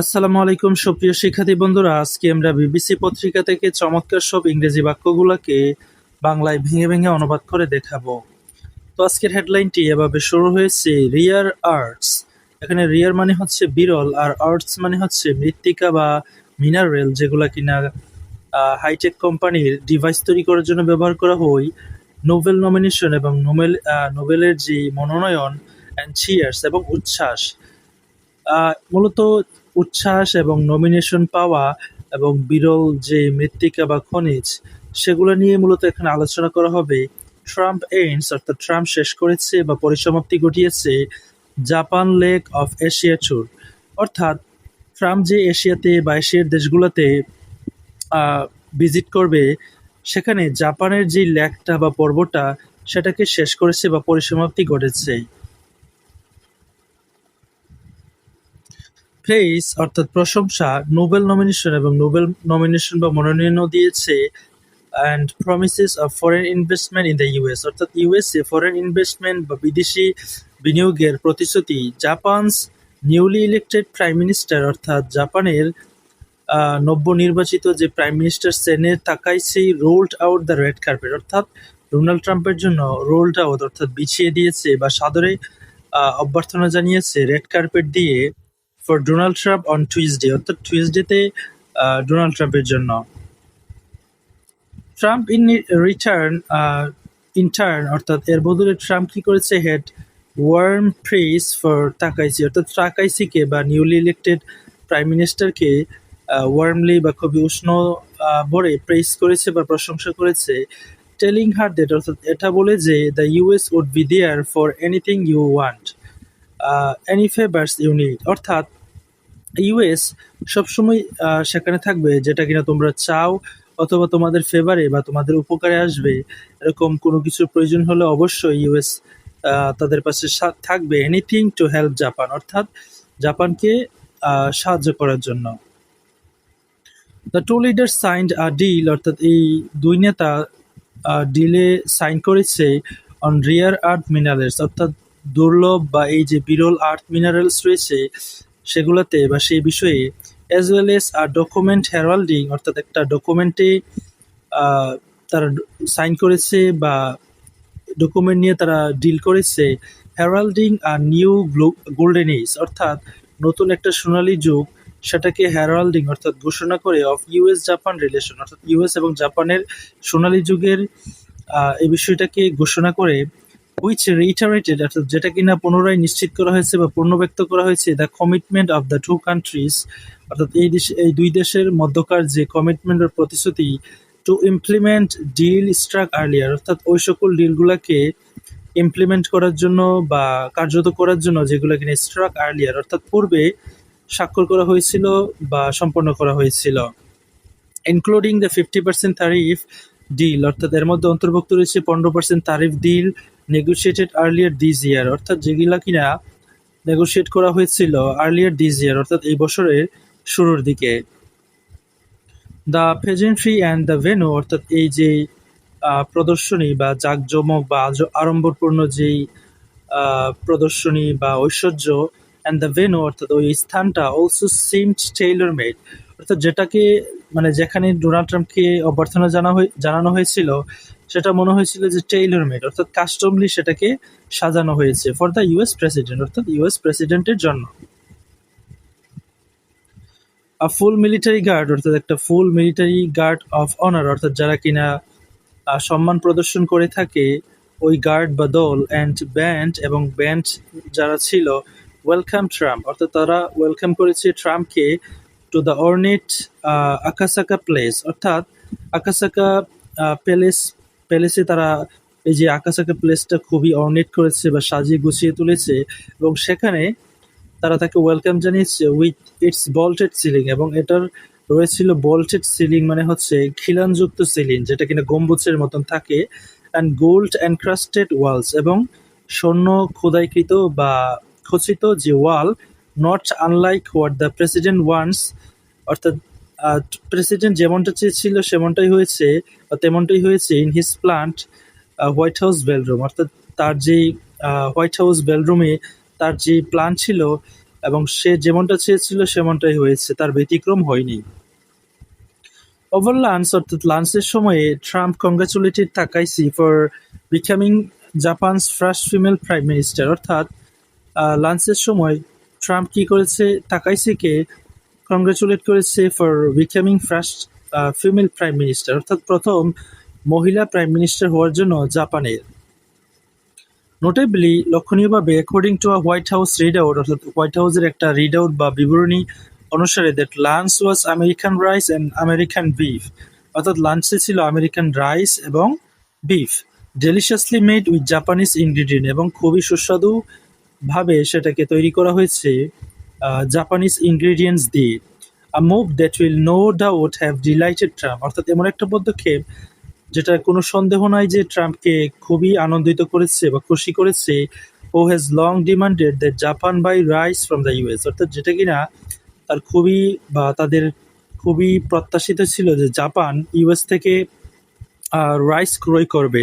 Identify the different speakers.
Speaker 1: আসসালামু আলাইকুম, সুপ্রিয় শিক্ষার্থী বন্ধুরা। আজকে আমরা বিবিসি পত্রিকা থেকে চমৎকার সব ইংরেজি বাক্যগুলোকে বাংলায় ভেঙে ভেঙে অনুবাদ করে দেখাবো। তো আজকের হেডলাইনটি এভাবে শুরু হয়েছে, রিয়ার আর্টস। এখানে রিয়ার মানে হচ্ছে বিরল, আর আর্টস মানে হচ্ছে মৃত্তিকা বা মিনারেল যেগুলো কিনা হাইটেক কোম্পানির ডিভাইস তৈরি করার জন্য ব্যবহার করা হয়। নোবেল নমিনেশন এবং নোবেল নোবেলের যে মনোনয়ন অ্যান্ড চিয়ার্স এবং উচ্ছ্বাস। মূলত উচ্ছ্বাস এবং নমিনেশন পাওয়া এবং বিরল যে মৃত্তিকা বা খনিজ, সেগুলো নিয়ে মূলত এখানে আলোচনা করা হবে। ট্রাম্প এইন্স অর্থাৎ ট্রাম্প শেষ করেছে বা পরিসমাপ্তি ঘটিয়েছে Japan leg of Asia tour অর্থাৎ ট্রাম্প যে এশিয়াতে বা এশিয়ার দেশগুলোতে ভিজিট করবে, সেখানে জাপানের যে লেকটা বা পর্বটা সেটাকে শেষ করেছে বা পরিসমাপ্তি ঘটেছে। প্রেইস অর্থাৎ প্রশংসা নোবেল নমিনেশন এবং নোবেল নমিনেশন বা মনোনয়নও দিয়েছে and promises of foreign investment in the US অর্থাৎ ইউএসএ ফরেন ইনভেস্টমেন্ট বা বিদেশি বিনিয়োগের প্রতিশ্রুতি Japan's newly elected prime minister অর্থাৎ জাপানের আহ, নবনির্বাচিত যে prime minister Sanae Takaichi rolled out the red carpet অর্থাৎ ডোনাল্ড ট্রাম্পের জন্য রোল্ড আউট অর্থাৎ বিছিয়ে দিয়েছে বা সাদরে অভ্যর্থনা জানিয়েছে রেড কার্পেট দিয়ে। For Donald Trump on Tuesday অর্থাৎ টুইসডেতে ডোনাল্ড ট্রাম্পের জন্য। Trump in return in turn অর্থাৎ এর বদলে ট্রাম্প কি করেছে? Had warm press for Takaichi অর্থাৎ তাকাইসিকে বা নিউলি ইলেক্টেড প্রাইম মিনিস্টারকে ওয়ার্মলি বা খুবই উষ্ণ ভরে প্রেস করেছে বা প্রশংসা করেছে টেলিং হার দ্যাট অর্থাৎ এটা বলে যে the US would be there for anything you want any favours you need অর্থাৎ ইউএস সবসময় সেখানে থাকবে যেটা কিনা তোমরা চাও অথবা তোমাদের ফেভারে বা তোমাদের উপকারে আসবে। এরকম কোনো কিছুর প্রয়োজন হলে অবশ্যই ইউএস তাদের পাশে থাকবে। এনিথিং টু হেল্প জাপান অর্থাৎ জাপানকে সাহায্য করার জন্য। The two leader signed a deal অর্থাৎ এই দুই নেতা ডিলে সাইন করেছে অন রিয়ার আর্থ মিনারেলস অর্থাৎ দুর্লভ বা এই যে বিরল আর্থ মিনারেলস রয়েছে সেগুলোতে বা সেই বিষয়ে as well as a document heralding অর্থাৎ একটা ডকুমেন্টে তারা সাইন করেছে বা ডকুমেন্ট নিয়ে তারা ডিল করেছে heralding a new golden age অর্থাৎ নতুন একটা সোনালী যুগ, সেটাকে হেরাল্ডিং অর্থাৎ ঘোষণা করে অফ ইউএস জাপান রিলেশন অর্থাৎ ইউএস এবং জাপানের সোনালী যুগের এই বিষয়টাকে ঘোষণা করে উইচ রিটারেটেড অর্থাৎ যেটা কিনা পুনরায় নিশ্চিত করা হয়েছে বা পূর্ণব্যক্ত করা হয়েছে the commitment of the two countries অর্থাৎ এই দেশ এই দুই দেশের মধ্যকার যে কমিটমেন্ট বা প্রতিশ্রুতি to implement deal struck earlier অর্থাৎ ওই সকল ডিলগুলোকে ইমপ্লিমেন্ট করার জন্য বা কার্যত করার জন্য যেগুলো কিনা স্ট্রাক আর্লিয়ার অর্থাৎ পূর্বে স্বাক্ষর করা হয়েছিল বা সম্পন্ন করা হয়েছিল including the fifty percent tariff deal অর্থাৎ এর মধ্যে অন্তর্ভুক্ত রয়েছে পনেরো percent tariff deal negotiated earlier this year অর্থাৎ যেগুলা কিনা নেগোসিয়েট করা হয়েছিল আর্লিয়ার দিস ইয়ার অর্থাৎ এই বছরের শুরুর দিকে। The pageantry and the venue অর্থাৎ এই যে প্রদর্শনী বা জাঁকজমক বা আড়ম্বরপূর্ণ যেই প্রদর্শনী বা ঐশ্বর্য অ্যান্ড দ্য ভেনু অর্থাৎ ওই স্থানটা অলসো সিমড টেইলর মেড অর্থাৎ যেটাকে মানে যেখানে ডোনাল্ড ট্রাম্পকে অভ্যর্থনা জানা জানানো হয়েছিল সেটা মনে হয়েছিল যে টেইলর মেড অর্থাৎ কাস্টমলি সেটাকে সাজানো হয়েছে ফর দ্য ইউএস প্রেসিডেন্ট অর্থাৎ ইউএস প্রেসিডেন্টের জন্য। আ ফুল মিলিটারি গার্ড অর্থাৎ একটা full military guard of honour অর্থাৎ যারা কিনা সম্মান প্রদর্শন করে থাকে, ওই গার্ড বা দল অ্যান্ড ব্যান্ড এবং ব্যান্ড যারা ছিল ওয়েলকাম ট্রাম্প অর্থাৎ তারা ওয়েলকাম করেছে ট্রাম্পকে to the ornate Akasaka place অর্থাৎ আকাসাকা প্যালেস প্যালেসে তারা এই যে আকাসাকা প্লেসটা খুবই অর্নেট করেছে বা সাজিয়ে গুছিয়ে তুলেছে এবং সেখানে তারা তাকে ওয়েলকাম জানিয়েছে উইথ ইটস বল্টেড সিলিং এবং এটার রয়েছিল বল্টেড সিলিং মানে হচ্ছে খিলানযুক্ত সিলিং যেটা কিনা গম্বুজের মতন থাকে অ্যান্ড গোল্ড এনক্রাস্টেড ওয়ালস এবং স্বর্ণ খোদাইকৃত বা খচিত যে wall not unlike what the president wants অর্থাৎ প্রেসিডেন্ট যেমনটা চেয়েছিল, সেমনটাই হয়েছে তেমনটাই হয়েছে in his plant White House ballroom অর্থাৎ তার যে হোয়াইট হাউস বেলরুমে তার যে প্ল্যান ছিল, এবং সে যেমনটা চেয়েছিল, সেমনটাই হয়েছে। তার ব্যতিক্রম হয়নি। ওভার লাঞ্চ অর্থাৎ লাঞ্চের সময়ে Trump congratulated Takaichi for becoming Japan's first female prime minister অর্থাৎ লাঞ্চের সময় ট্রাম্প কি করেছে? তাকাইসিকে কংগ্রাচুলেট করেছে for becoming first female prime minister অর্থাৎ প্রথম মহিলা প্রাইম মিনিস্টার হওয়ার জন্য জাপানের। Notably লক্ষণীয়ভাবে according to a White House read out অর্থাৎ হোয়াইট হাউসের একটা রিড আউট বা বিবরণী অনুসারে that lunch was American rice and American beef অর্থাৎ লাঞ্চে ছিল আমেরিকান রাইস এবং beef deliciously made with Japanese ingredient এবং খুবই সুস্বাদু ভাবে সেটাকে তৈরি করা হয়েছে। জাপানিজ ইনগ্রিডিয়েন্টস দিয়ে a move that will no doubt have delighted Trump অর্থাৎ এমন একটা পদক্ষেপ যেটা কোনো সন্দেহ নাই যে ট্রাম্পকে খুবই আনন্দিত করেছে বা খুশি করেছে who has long demanded that Japan buy rice from the US অর্থাৎ যেটা কিনা তার খুবই বা তাদের খুবই প্রত্যাশিত ছিল যে জাপান ইউএস থেকে রাইস ক্রয় করবে।